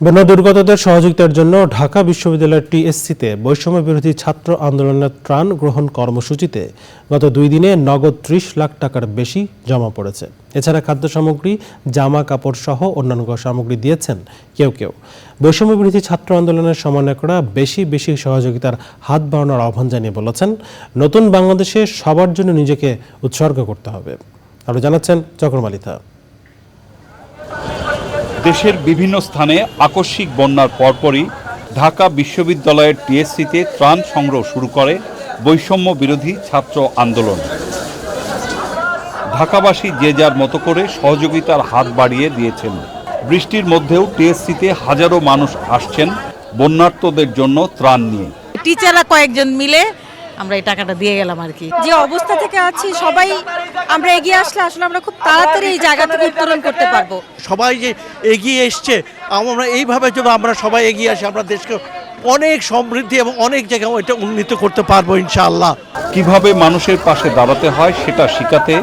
বন্যা দুর্গতদের সহযোগিতার জন্য ঢাকা বিশ্ববিদ্যালয়ের টিএসসিতে বৈষম্য বিরোধী ছাত্র আন্দোলনের ত্রাণ গ্রহণ কর্মসূচিতে গত দুই দিনে নগদ ত্রিশ লাখ টাকার বেশি জমা পড়েছে। এছাড়া খাদ্য সামগ্রী জামা কাপড় সহ অন্যান্য সামগ্রী দিয়েছেন কেউ কেউ। বৈষম্য বিরোধী ছাত্র আন্দোলনের সমন্বয়করা বেশি বেশি সহযোগিতার হাত বাড়ানোর আহ্বান জানিয়ে বলেছেন, নতুন বাংলাদেশে সবার জন্য নিজেকে উৎসর্গ করতে হবে। আরও জানাচ্ছেন চক্রমালিথা দেশের বিভিন্ন স্থানে আকস্মিক বন্যার পরপরই ঢাকা বিশ্ববিদ্যালয়ের টিএসসিতে ত্রাণ সংগ্রহ শুরু করে বৈষম্য বিরোধী ছাত্র আন্দোলন। ঢাকাবাসী যে যার মতো করে সহযোগিতার হাত বাড়িয়ে দিয়েছেন। বৃষ্টির মধ্যেও টিএসসিতে হাজারো মানুষ আসছেন বন্যার্তদের জন্য ত্রাণ নিয়ে। টিচাররা কয়েকজন মিলে আমরা এই টাকাটা দিয়ে গেলাম আর কি। যে অবস্থা থেকে আছি, সবাই আমরা এগিয়ে আসলে আসলে আমরা খুব তাড়াতাড়ি এই জায়গা থেকে উত্তরণ করতে পারব। সবাই যে এগিয়ে এসছে আমরা এইভাবে যদি আমরা সবাই এগিয়ে আসি আমরা দেশকে অনেক সমৃদ্ধি এবং অনেক জায়গায় এটা উন্নীত করতে পারব ইনশাআল্লাহ। কীভাবে মানুষের পাশে দাঁড়াতে হয় সেটা শিখাতে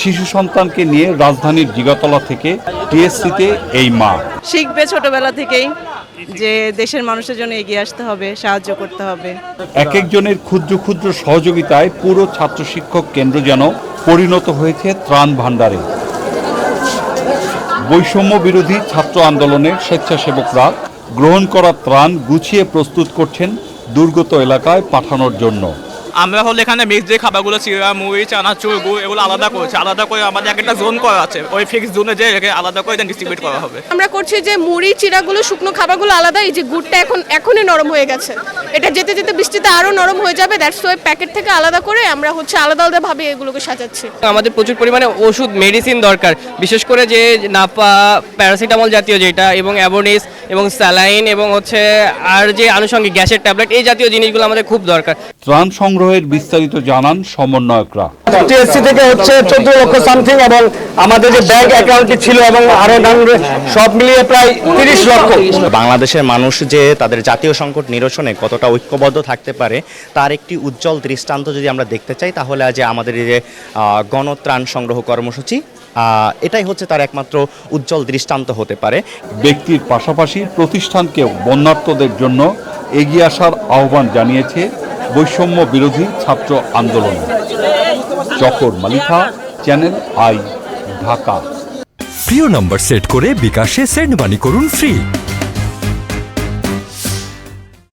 শিশু সন্তানকে নিয়ে রাজধানীর জিগাতলা থেকে টিএসসিতে এই মা। শিখবে ছোটবেলা থেকেই। যে দেশের মানুষের জন্য এগিয়ে আসতে হবে, সাহায্য করতে হবে। এক একজনের ক্ষুদ্র ক্ষুদ্র সহযোগিতায় পুরো ছাত্র শিক্ষক কেন্দ্র যেন পরিণত হয়েছে ত্রাণ ভাণ্ডারে। বৈষম্য বিরোধী ছাত্র আন্দোলনের স্বেচ্ছাসেবকরা গ্রহণ করা ত্রাণ গুছিয়ে প্রস্তুত করছেন দুর্গত এলাকায় পাঠানোর জন্য। আমরা হলে এখানে মিক্স যে খাবারগুলো চিরা, মুড়ি, চানাচুর, গুড়, এগুলো আলাদা করেছে। আলাদা করে আমাদের একটা জোন করা আছে। ওই ফিক্স জোনে যে আলাদা করে ডিস্ট্রিবিউট করা হবে। আমরা করছি যে মুড়ি চিড়াগুলো শুকনো খাবারগুলো আলাদা। এই যে গুড়টা এখন এখনই নরম হয়ে গেছে। এটা যেতে যেতে বৃষ্টিতে আরও নরম হয়ে যাবে দ্যাটস ওয়াই প্যাকেট থেকে আলাদা করে আমরা হচ্ছে আলাদা আলাদা ভাবে এগুলোকে সাজাচ্ছি। আমাদের প্রচুর পরিমাণে ওষুধ মেডিসিন দরকার বিশেষ করে যে নাপা প্যারাসিটামল জাতীয় যেটা এবং অ্যাবোনিস এবং স্যালাইন এবং হচ্ছে আর যে আনুষঙ্গিক গ্যাসের ট্যাবলেট এই জাতীয় জিনিসগুলো আমাদের খুব দরকার। ত্রাণ সংগ্রহের বিস্তারিত জানান সমন্বয়করা। টিএসসি থেকে হচ্ছে চোদ্দ লক্ষ সামথিং এবং আমাদের যে ব্যাংক অ্যাকাউন্টটি ছিল এবং আরও নানান সব মিলিয়ে প্রায় তিরিশ লক্ষ। বাংলাদেশের মানুষ যে তাদের জাতীয় সংকট নিরসনে কতটা ঐক্যবদ্ধ থাকতে পারে তার একটি উজ্জ্বল দৃষ্টান্ত যদি আমরা দেখতে চাই তাহলে আজ আমাদের যে আহ, গণত্রাণ সংগ্রহ কর্মসূচি আহ, এটাই হচ্ছে তার একমাত্র উজ্জ্বল দৃষ্টান্ত হতে পারে। ব্যক্তির পাশাপাশি প্রতিষ্ঠানকেও বন্যার্তদের জন্য এগিয়ে আসার আহ্বান জানিয়েছে বৈষম্য বিরোধী ছাত্র আন্দোলন। চকর মালিকা চ্যানেল আই ঢাকা। প্রিয় নম্বর সেট করে বিকাশে সেন্ড মানি করুন ফ্রি।